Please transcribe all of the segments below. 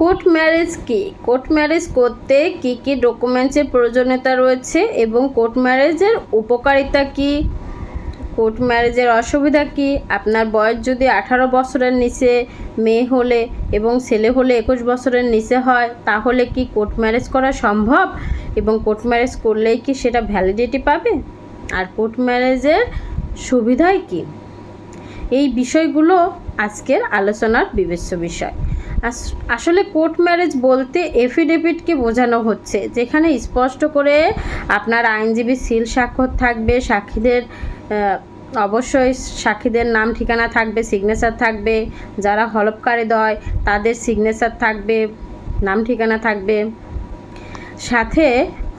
Court marriage কি? Court marriage করতে কি কি ডকুমেন্টসের প্রয়োজনীয়তা রয়েছে এবং কোর্ট ম্যারেজের উপকারিতা কি? কোর্ট ম্যারেজের অসুবিধা কি? আপনার বয়স যদি আঠারো বছরের নিচে মেয়ে হলে এবং ছেলে হলে একুশ বছরের নিচে হয়, তাহলে কি কোর্ট ম্যারেজ করা সম্ভব? এবং কোর্ট ম্যারেজ করলেই কি সেটা ভ্যালিডিটি পাবে? আর কোর্ট ম্যারেজের সুবিধাই কী? এই বিষয়গুলো আজকের আলোচনার বিবেচ্য বিষয়। আসলে কোর্ট ম্যারেজ বলতে এফিডেভিটকে বোঝানো হচ্ছে, যেখানে স্পষ্ট করে আপনার আইনজীবী সিল স্বাক্ষর থাকবে, সাক্ষীদের অবশ্যই সাক্ষীদের নাম, ঠিকানা থাকবে, সিগনেচার থাকবে, যারা হলফকারী দয়, তাদের সিগনেচার থাকবে, নাম, ঠিকানা থাকবে। সাথে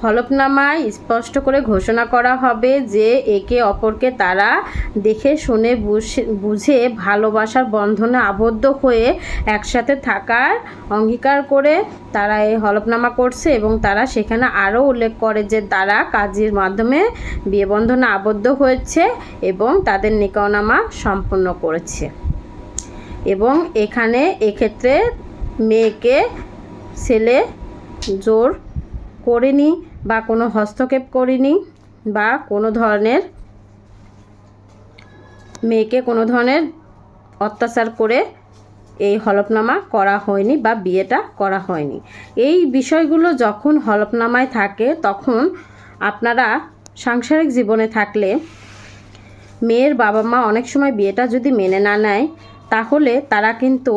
হলফনামায় স্পষ্ট করে ঘোষণা করা হবে যে একে অপরকে তারা দেখে, শুনে, বুঝে- ভালোবাসার বন্ধনে আবদ্ধ হয়ে একসাথে থাকার অঙ্গীকার করে তারা এই হলফনামা করছে এবং তারা সেখানে আরও উল্লেখ করে যে তারা কাজের মাধ্যমে বিয়ে বন্ধনে আবদ্ধ হয়েছে এবং তাদের নিকাওনামা সম্পন্ন করেছে। এবং এখানে এক্ষেত্রে মেয়েকে ছেলে জোর করেনি বা কোনো হস্তক্ষেপ করিনি বা কোনো ধরনের মেয়েকে কোনো ধরনের অত্যাচার করে এই হলফনামা করা হয়নি বা বিয়েটা করা হয়নি। এই বিষয়গুলো যখন হলফনামায় থাকে, তখন আপনারা সাংসারিক জীবনে থাকলে মেয়ের বাবা মা অনেক সময় বিয়েটা যদি মেনে না নেয়, তাহলে তারা কিন্তু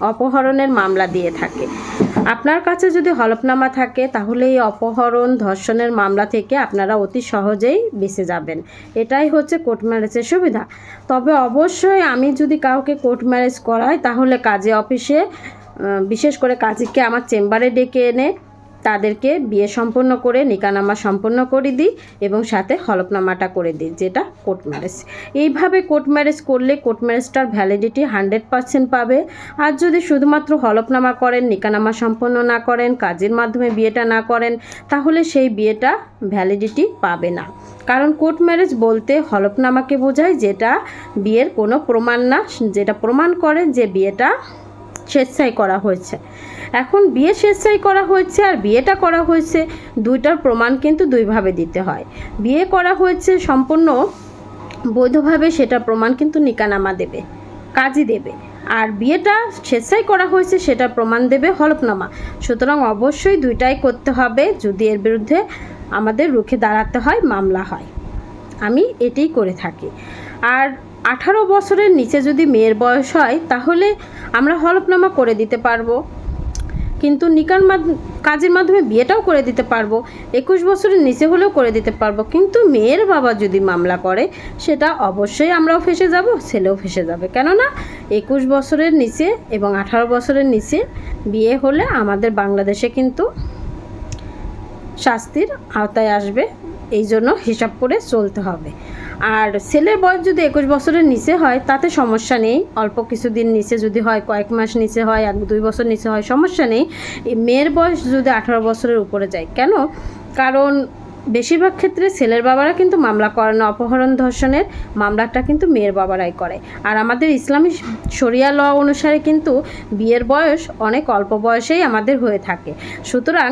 অপহরণের মামলা দিয়ে থাকে। আপনার কাছে যদি হলফনামা থাকে, তাহলে এই অপহরণ ধর্ষণের মামলা থেকে আপনারা অতি সহজেই বেঁচে যাবেন। এটাই হচ্ছে কোর্ট ম্যারেজের সুবিধা। তবে অবশ্যই আমি যদি কাউকে কোর্ট ম্যারেজ করাই, তাহলে কাজে অফিসে বিশেষ করে কাজীকে আমার চেম্বারে ডেকে এনে তাদেরকে বিয়ে সম্পন্ন করে, নিকানামা সম্পন্ন করে দিই এবং সাথে হলফনামাটা করে দিই, যেটা কোর্ট ম্যারেজ। এইভাবে কোর্ট ম্যারেজ করলে কোর্ট ম্যারেজটার ভ্যালিডিটি হান্ড্রেড পারসেন্ট পাবে। আর যদি শুধুমাত্র হলফনামা করেন, নিকানামা সম্পন্ন না করেন, কাজের মাধ্যমে বিয়েটা না করেন, তাহলে সেই বিয়েটা ভ্যালিডিটি পাবে না। কারণ কোর্ট ম্যারেজ বলতে হলফনামাকে বোঝায় যেটা বিয়ের কোনো প্রমাণ না, যেটা প্রমাণ করে যে বিয়েটা স্বেচ্ছায় করা হয়েছে। এখন বিয়ে স্বেচ্ছায় করা হয়েছে আর বিয়েটা করা হয়েছে, দুইটার প্রমাণ কিন্তু দুইভাবে দিতে হয়। বিয়ে করা হয়েছে সম্পূর্ণ বৈধভাবে, সেটা প্রমাণ কিন্তু নিকানামা দেবে, কাজই দেবে। আর বিয়েটা স্বেচ্ছায় করা হয়েছে, সেটা প্রমাণ দেবে হলফনামা। সুতরাং অবশ্যই দুইটাই করতে হবে, যদি এর বিরুদ্ধে আমাদের রুখে দাঁড়াতে হয়, মামলা হয়। আমি এটাই করে থাকি। আর আঠারো বছরের নিচে যদি মেয়ের বয়স হয়, তাহলে আমরা হলফনামা করে দিতে পারব। কিন্তু নিকার কাজের মাধ্যমে বিয়েটাও করে দিতে পারব। একুশ বছরের নিচে হলেও করে দিতে পারব। কিন্তু মেয়ের বাবা যদি মামলা করে, সেটা অবশ্যই আমরাও ফেসে যাব, ছেলেও ফেসে যাবে। কেননা, একুশ বছরের নিচে এবং আঠারো বছরের নিচে বিয়ে হলে আমাদের বাংলাদেশে কিন্তু শাস্তির আওতায় আসবে। এই জন্য হিসাব করে চলতে হবে। আর ছেলের বয়স যদি একুশ বছরের নিচে হয়, তাতে সমস্যা নেই। অল্প কিছুদিন নিচে যদি হয়, কয়েক মাস নিচে হয় এক দুই বছর নিচে হয়, সমস্যা নেই। মেয়ের বয়স যদি আঠারো বছরের উপরে যায়, কেন? কারণ বেশিরভাগ ক্ষেত্রে ছেলের বাবারা কিন্তু মামলা করে না, অপহরণ ধর্ষণের মামলাটা কিন্তু মেয়ের বাবারাই করে। আর আমাদের ইসলামী শরিয়া ল অনুসারে কিন্তু বিয়ের বয়স অনেক অল্প বয়সেই আমাদের হয়ে থাকে। সুতরাং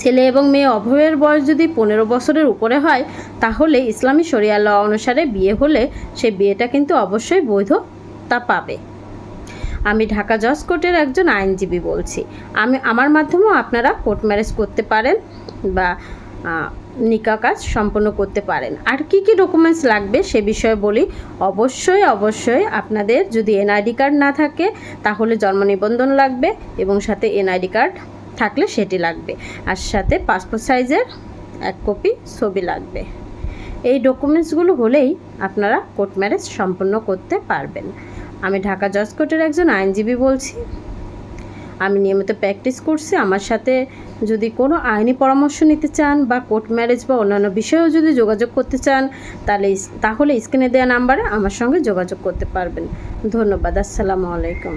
ছেলে এবং মেয়ে অভয়ের বয়স যদি পনেরো বছরের উপরে হয়, তাহলে ইসলামী শরিয়া ল অনুসারে বিয়ে হলে সেই বিয়েটা কিন্তু অবশ্যই বৈধতা পাবে। আমি ঢাকা জজ কোর্টের একজন আইনজীবী বলছি। আমি, আমার মাধ্যমেও আপনারা কোর্ট ম্যারেজ করতে পারেন বা নিকা কাজ সম্পন্ন করতে পারেন। আর কি কি ডকুমেন্টস লাগবে সে বিষয়ে বলি, অবশ্যই অবশ্যই আপনাদের যদি এনআইডি কার্ড না থাকে, তাহলে জন্ম নিবন্ধন লাগবে এবং সাথে এনআইডি কার্ড থাকলে সেটি লাগবে। আর সাথে পাসপোর্ট সাইজের এক কপি ছবি লাগবে। এই ডকুমেন্টসগুলো হলেই আপনারা কোর্ট ম্যারেজ সম্পন্ন করতে পারবেন। আমি ঢাকা জজ কোর্টের একজন আইনজীবী বলছি। আমি নিয়মিত প্র্যাকটিস করছি। আমার সাথে যদি কোনো আইনি পরামর্শ নিতে চান বা কোর্ট ম্যারেজ বা অন্যান্য বিষয়েও যদি যোগাযোগ করতে চান, তাহলে তাহলে স্ক্রিনে দেওয়া নাম্বারে আমার সঙ্গে যোগাযোগ করতে পারবেন। ধন্যবাদ। আসসালামু আলাইকুম।